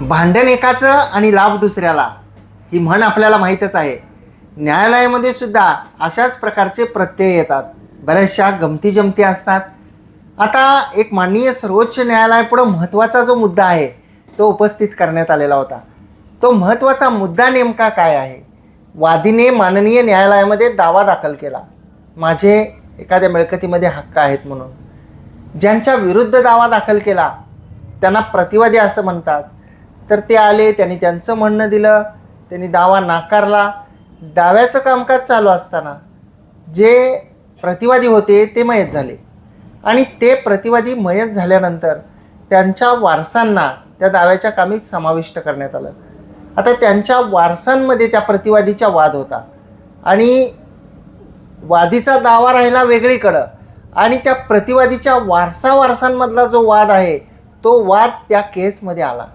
भांडण एकाचं आणि लाभ दुसऱ्याला. ही म्हण आपल्याला माहीतच आहे. न्यायालयामध्ये सुद्धा अशाच प्रकारचे प्रत्यय येतात. बऱ्याचशा गमती जमती असतात. आता एक माननीय सर्वोच्च न्यायालयापुढं महत्त्वाचा जो मुद्दा आहे तो उपस्थित करण्यात आलेला होता. तो महत्त्वाचा मुद्दा नेमका काय आहे? वादीने माननीय न्यायालयामध्ये दावा दाखल केला. माझे एखाद्या मिळकतीमध्ये हक्क आहेत म्हणून. ज्यांच्या विरुद्ध दावा दाखल केला त्यांना प्रतिवादी असं म्हणतात. तर ते आले त्यांनी त्यांचं म्हणणं दिलं त्यांनी दावा नाकारला. दाव्याचं कामकाज चालू असताना जे प्रतिवादी होते ते मयत झाले. आणि ते प्रतिवादी मयत झाल्यानंतर त्यांच्या वारसांना त्या दाव्याच्या कामीत समाविष्ट करण्यात आलं. आता त्यांच्या वारसांमध्ये त्या प्रतिवादीचा वाद होता. आणि वादीचा दावा राहिला वेगळीकडं. आणि त्या प्रतिवादीच्या वारसा वारसांमधला जो वाद आहे तो वाद त्या केसमध्ये आला.